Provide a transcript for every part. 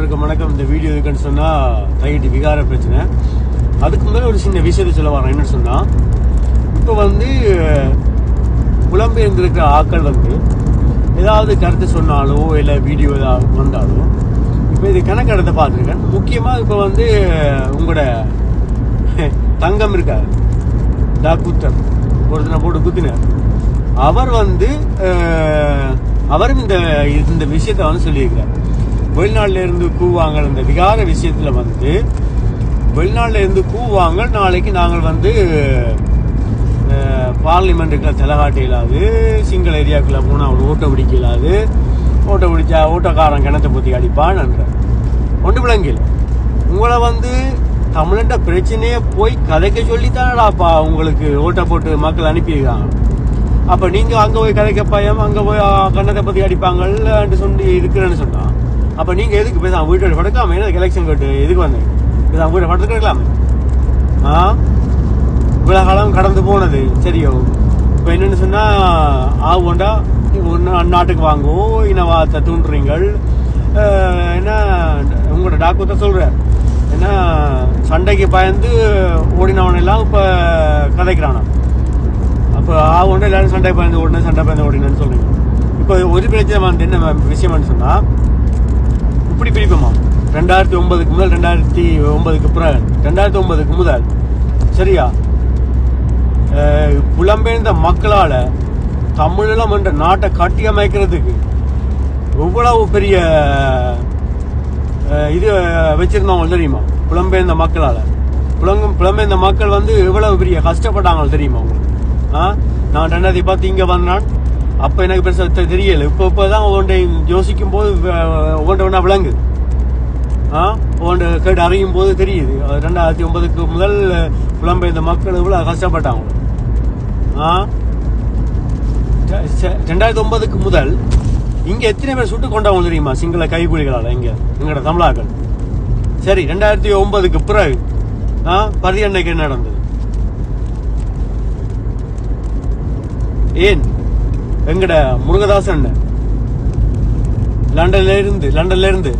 அனைவருக்கும் வணக்கம். இந்த வீடியோ இருக்குன்னு சொன்னால் தைட்டு விகார பிரச்சனை. அதுக்கு முதல்ல ஒரு சின்ன விஷயத்தை சொல்ல வரேன். என்னன்னு சொன்னால் இப்போ வந்து புலம்பெயர்ந்திருக்கிற ஆக்கள் வந்து ஏதாவது கருத்து சொன்னாலோ இல்லை வீடியோ ஏதாவது வந்தாலோ இப்போ இது கணக்கெடுத்து பார்த்துருக்கேன். முக்கியமாக இப்போ வந்து உங்களோட தங்கம் இருக்கார். டாக்குத்தர் ஒருத்தனை போட்டு குத்தினார். அவர் வந்து அவரும் இந்த இந்த விஷயத்தை வந்து சொல்லியிருக்கிறார். வெளிநாட்டுல இருந்து கூவாங்க இந்த விகார விஷயத்தில் வந்து வெளிநாட்டிலிருந்து கூவாங்க நாளைக்கு நாங்கள் வந்து பார்லிமெண்ட்டுக்குள்ள தலைகாட்ட இல்லாது சிங்கள ஏரியாக்குள்ளே போனால் அவன் ஓட்டை பிடிக்க இல்லாது ஓட்டை பிடிச்சா ஓட்டக்காரன் கிணத்தை பற்றி அடிப்பான் என்ற ஒன்று விளங்கில். உங்களை வந்து தமிழண்ட பிரச்சனையை போய் கதைக்க சொல்லித்தானடாப்பா உங்களுக்கு ஓட்டை போட்டு மக்கள் அனுப்பியிருக்காங்க. அப்போ நீங்கள் அங்கே போய் கதைக்க பயம் அங்கே போய் ஆ, கண்ணத்தை பத்தி அடிப்பாங்கன்னு சொல்லி இருக்கிறேன்னு சொன்னான் அப்போ நீங்கள் எதுக்கு பேசாம வீட்டோட படுக்காம எனக்கு எலெக்ஷன் கட்டு எதுக்கு வந்தீங்க? பேசாம வீட்டை படுத்து ஆ? இவ்வளோ காலம் கடந்து போனது சரியோ. இப்போ என்னென்னு சொன்னால் ஆகுண்டா அந்நாட்டுக்கு வாங்குவோம் இனவாதத்தை தூண்டுறீங்கள். அஹ், என்ன உங்களோட டாக்டர்கிட்ட சொல்கிறேன் என்ன சண்டைக்கு பயந்து ஓடினவனெல்லாம் இப்போ கதைக்கிறானா? அப்போ ஆகுண்டா ஒன்று எல்லாரும் சண்டை பயந்து ஓடினேன் சண்டை பயந்து ஓடினேன்னு சொல்கிறீங்க இப்போ ஒரு பிரச்சனை வந்து என்ன விஷயம்னு சொன்னால் ரெண்டாயிரத்தி ஒன்பதுக்கு முதல் ரெண்டாயிரத்தி ஒன்பதுக்கு பிறகு ரெண்டாயிரத்தி ஒன்பதுக்கு முதல். சரியா? புலம்பெயர்ந்த மக்களால் தமிழீழம் என்ற நாட்டை கட்டியமைக்கிறதுக்கு எவ்வளவு பெரிய இது வச்சுருந்தவங்க தெரியுமா? புலம்பெயர்ந்த மக்களால். புலங்கும் புலம்பெயர்ந்த மக்கள் வந்து எவ்வளவு பெரிய கஷ்டப்பட்டாங்க தெரியுமா உங்களுக்கு? ஆ? நான் ரெண்டாயிரத்தி பார்த்து இங்கே வந்தான். அப்போ எனக்கு பெருசாக தெரியலை. இப்போ இப்போ தான் ஒவ்வொன்றையும் யோசிக்கும் போது ஒவ்வொன்றை ஒன்றா விளங்குது. கேட்டு அறியும் போது தெரியுது ரெண்டாயிரத்தி ஒன்பதுக்கு முதல் புலம்பெயர்ந்த மக்கள் இவ்வளோ கஷ்டப்பட்டாங்க. ஆ? ரெண்டாயிரத்தி ஒன்பதுக்கு முதல் இங்க எத்தனை பேர் சுட்டு கொண்டவங்க தெரியுமா? சிங்கள கைகூலிகளால் இங்க எங்களோட தமிழாக்கள். சரி ரெண்டாயிரத்தி ஒன்பதுக்கு பிறகு ஆ பருதி அன்னைக்கு என்ன நடந்தது? ஏன்? எங்கட முருகதாசன் லண்டன்ல இருந்து லண்டன்ல இருந்து.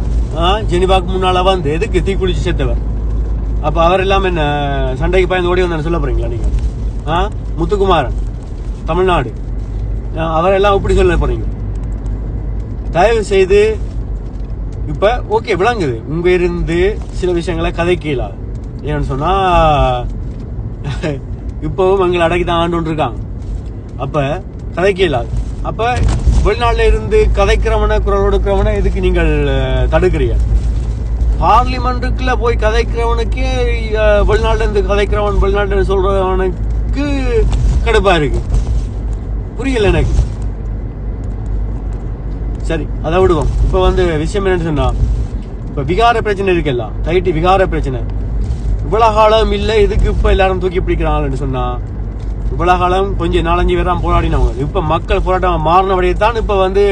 ஜெனிவாக்கு முன்னால வந்து எதுக்கு தீக்குளிச்சு செத்தவர் அப்ப அவர் எல்லாம் என்ன சண்டைக்கு பயந்து ஓடி வந்தான்னு சொல்ல போறீங்களா நீங்க ஆ முத்துக்குமாரன் தமிழ்நாடு அவரெல்லாம் இப்படி சொல்ல போறீங்க தயவு செய்து இப்ப ஓகே விளங்குது உங்க இருந்து சில விஷயங்களை கதை கீழா ஏன்னு சொன்னா இப்பவும் எங்களை அடக்கி தான் ஆண்டு இருக்காங்க அப்ப கதை இயலாது அப்ப வெளிநாட்டில் இருந்து கதைக்கிறவன குரல் கொடுக்கிறவன எதுக்கு நீங்கள் தடுக்கிறீங்க? பார்லிமெண்ட்டுக்குள்ள போய் கதைக்கிறவனுக்கே வெளிநாட்டில் இருந்து கதைக்கிறவன் வெளிநாட்டில் சொல்றவனுக்கு கடுப்பா இருக்கு. புரியல எனக்கு. சரி அதை விடுவோம். இப்ப வந்து விஷயம் என்னன்னு சொன்னா இப்ப விகார பிரச்சனை இருக்குல்ல தைட்டி விகார பிரச்சனை. இவ்வளவு காலம் இல்லை இதுக்கு இப்ப எல்லாரும் தூக்கி பிடிக்கிறாங்கன்னு சொன்னா இவ்வளவு காலம் கொஞ்சம் நாலஞ்சு பேர் தான் போராடினவங்க. இப்ப மக்கள் போராட்டம் மாறினபடியே தான் இப்ப வந்து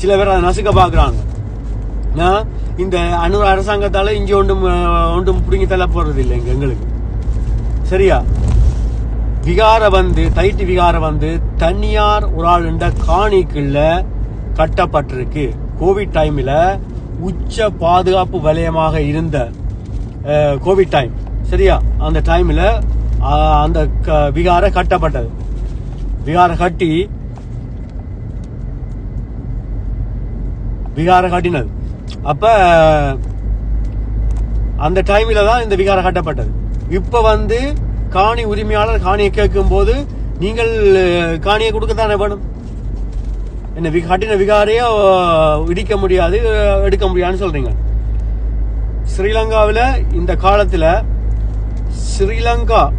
சில பேர் அதை நசுக்க பாக்குறாங்க இந்த அணு அரசாங்கத்தால இங்க ஒன்றும் ஒன்றும் பிடுங்கி தள்ள போறது இல்லை இங்க எங்களுக்கு. சரியா? விகார வந்து தைட்டு விகார வந்து தனியார் ஒரு ஆள் என்ற காணிக்குள்ள கட்டப்பட்டிருக்கு. கோவிட் டைம்ல உச்ச பாதுகாப்பு வலயமாக இருந்த கோவிட் டைம் சரியா? அந்த டைம்ல அந்த க- கட்டப்பட்டது. விகாரம் கட்டி விகாரம் கட்டினது. அப்ப அந்த டைமில் தான் இந்த விகாரம் கட்டப்பட்டது. இப்போ வந்து காணி உரிமையாளர் காணியை கேட்கும் போது நீங்கள் காணியை கொடுக்க தானே வேணும்? என்ன கட்டின விகாரையோ இடிக்க முடியாது எடுக்க முடியாதுன்னு சொல்றீங்க. ஸ்ரீலங்காவில் இந்த காலத்தில் ஸ்ரீலங்கா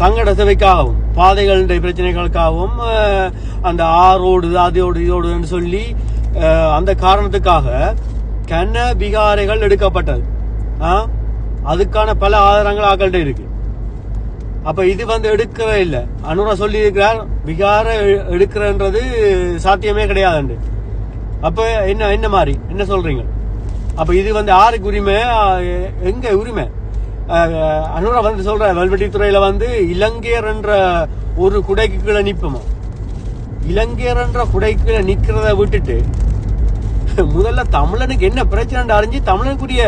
தங்கட சேவைக்காகவும் பாதைகள் பிரச்சனைகளுக்காகவும் அந்த ஆறோடு அதோடு இதோடுன்னு சொல்லி அந்த காரணத்துக்காக கன விகாரைகள் எடுக்கப்பட்டது. அதுக்கான பல ஆதாரங்கள் ஆக்கள்கிட்ட இருக்கு. அப்ப இது வந்து எடுக்கவே இல்லை. அனுரா சொல்லி இருக்கிறார் விகார எடுக்கிறன்றது சாத்தியமே கிடையாதுண்டு. அப்ப என்ன என்ன மாதிரி என்ன சொல்றீங்க? அப்ப இது வந்து யாருக்கு உரிமை எங்க உரிமை? அஹ், அனுரா வந்து சொல்ற வல்வெட்டித்துறையில வந்து இலங்கையர் என்ற ஒரு குடைக்கு கீழே நிற்போமா இலங்கையர் என்ற குடைக்கு கீழே நிற்கிறத விட்டுட்டு முதல்ல தமிழனுக்கு என்ன பிரச்சனை அறிஞ்சு தமிழனுக்குரிய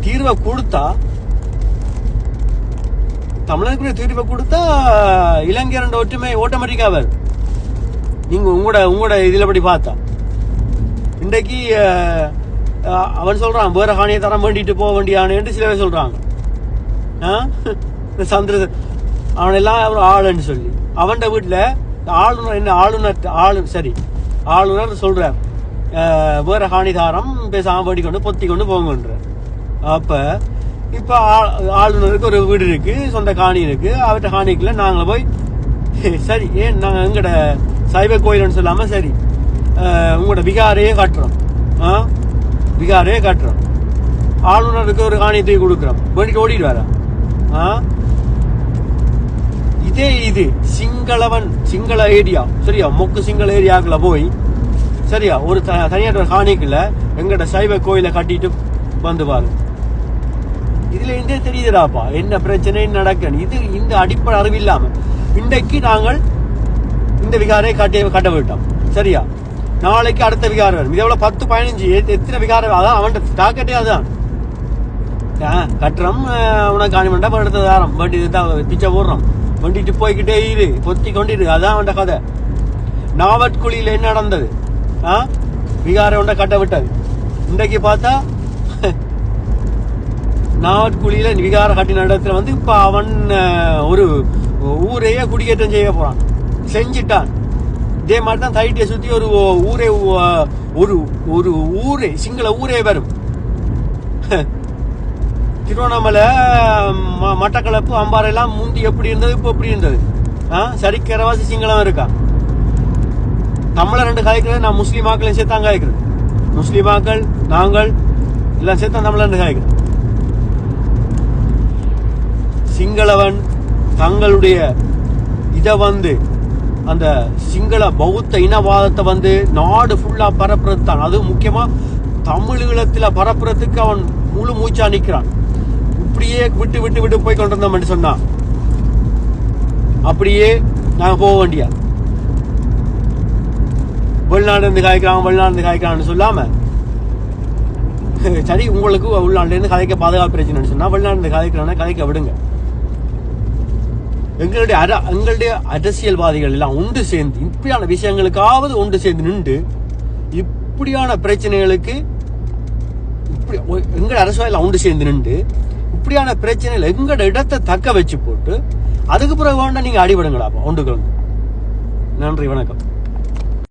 தீர்வை கொடுத்தா தமிழனுக்குரிய தீர்வை கொடுத்தா இலங்கையரண்ட ஒற்றுமை ஓட்டோமேட்டிக்காக வரும். நீங்க உங்களோட உங்களோட இதில் படி பார்த்தா. இன்றைக்கு அவன் சொல்றான் வேற ஹானியை தரம் வேண்டிட்டு போக வேண்டியானு சில பேர் சொல்றாங்க. இந்த சந்திர அவன் எல்லாம் ஆளுன்னு சொல்லி. அவன்ட வீட்டில் ஆளுநர் என்ன ஆளுநர் ஆளு சரி ஆளுநர் சொல்கிறார் வேறு வேற ஹானிதாரம் பேசாம வேடி கொண்டு பொத்தி கொண்டு போங்கன்ற அப்போ இப்போ ஆளுநருக்கு ஒரு வீடு இருக்கு சொந்த காணி இருக்கு அவர்கிட்ட காணிக்கில் நாங்கள் போய் சரி ஏன் நாங்கள் எங்கட சைவ கோயில்னு சொல்லாமல் சரி உங்களோட விகாரையே காட்டுறோம். ஆ? விகாரையே காட்டுறோம். ஆளுநருக்கு ஒரு காணியை தூக்கி கொடுக்குறோம். வேடிக்கை ஓடிட்டு வரேன் இதே இது சிங்களவன் சிங்கள ஏரியா. சரியா? மொக்கு சிங்கள ஏரியாக்குள்ள போய் சரியா? ஒரு த- தனியார் ஒரு எங்கட சைவ கோயிலை கட்டிட்டு வந்து பாருங்க இதுல இருந்தே தெரியுதுடாப்பா. என்ன பிரச்சனை நடக்கணும் இது இந்த அடிப்படை அறிவு இல்லாம. இன்றைக்கு நாங்கள் இந்த விகாரை கட்டி கட்ட விட்டோம். சரியா? நாளைக்கு அடுத்த விகாரம் வரும். பத்து பதினஞ்சு. எத்தனை விகாரம்? அதான் அவன் டாக்கெட்டே அதுதான். கட்டுறோம் ஆ, உனக்கு காணி மண்டா அடுத்த தாரம் வண்டி தான் பிச்சை போடுறோம். வண்டிட்டு போய்கிட்டே இரு பொத்தி கொண்டிரு. அதான் அவன் கதை. நாவட்குழியில் என்ன நடந்தது? ஆ? விகாரை ஒன்றை கட்ட விட்டது. இன்றைக்கு பார்த்தா நாவட்குழியில் விகார கட்டின இடத்துல வந்து இப்போ அவன் ஒரு ஊரையே குடியேற்றம் செய்ய போகிறான் செஞ்சிட்டான். இதே மாதிரி தான் தைட்டியை சுற்றி ஒரு ஊரே ஒரு ஒரு ஊரே சிங்கள ஊரே வரும். திருவண்ணாமலை ம- மட்டக்களப்பு அம்பாறை எல்லாம் முந்தி எப்படி இருந்தது இப்போ எப்படி இருந்தது? ஆ? சரிக்கரவாசி சிங்களம் இருக்கா? தமிழை ரெண்டு காய்க்கிறது நான் முஸ்லீமாக்களையும் சேர்த்தான் காய்க்கிறது. முஸ்லீமாக்கள் நாங்கள் எல்லாம் சேர்த்தா தமிழ ரெண்டு காய்க்கிறது. சிங்களவன் தங்களுடைய இதை வந்து அந்த சிங்கள பௌத்த இனவாதத்தை வந்து நாடு ஃபுல்லா பரப்புறது தான் அதுவும் முக்கியமா தமிழீழத்தில் பரப்புறதுக்கு அவன் முழு மூச்சா நிற்கிறான் இப்படியே விட்டு விட்டு விட்டு போய் கொண்டிருந்தோம்னு சொன்னான். அப்படியே நாங்க போக வேண்டியா வெளிநாடு இருந்து காய்க்கிறான் வெளிநாடு இருந்து காய்க்கிறான்னு சொல்லாம சரி உங்களுக்கு உள்நாட்டுல இருந்து கதைக்க பாதுகாப்பு பிரச்சனைன்னு சொன்னா வெளிநாடு இருந்து கதைக்கிறான கதைக்க விடுங்க. எங்களுடைய அர எங்களுடைய அரசியல்வாதிகள் எல்லாம் ஒன்று சேர்ந்து இப்படியான விஷயங்களுக்காவது ஒன்று சேர்ந்து நின்று இப்படியான பிரச்சனைகளுக்கு இப்படி எங்கள் அரசியல் ஒன்று சேர்ந்து நின்று இப்படியான பிரச்சனையில் எங்கட இடத்தை தக்க வச்சு போட்டு அதுக்கு பிறகு வேண்டாம் நீங்கள் அடிபடுங்களாப்பா ஒன்று நன்றி வணக்கம்.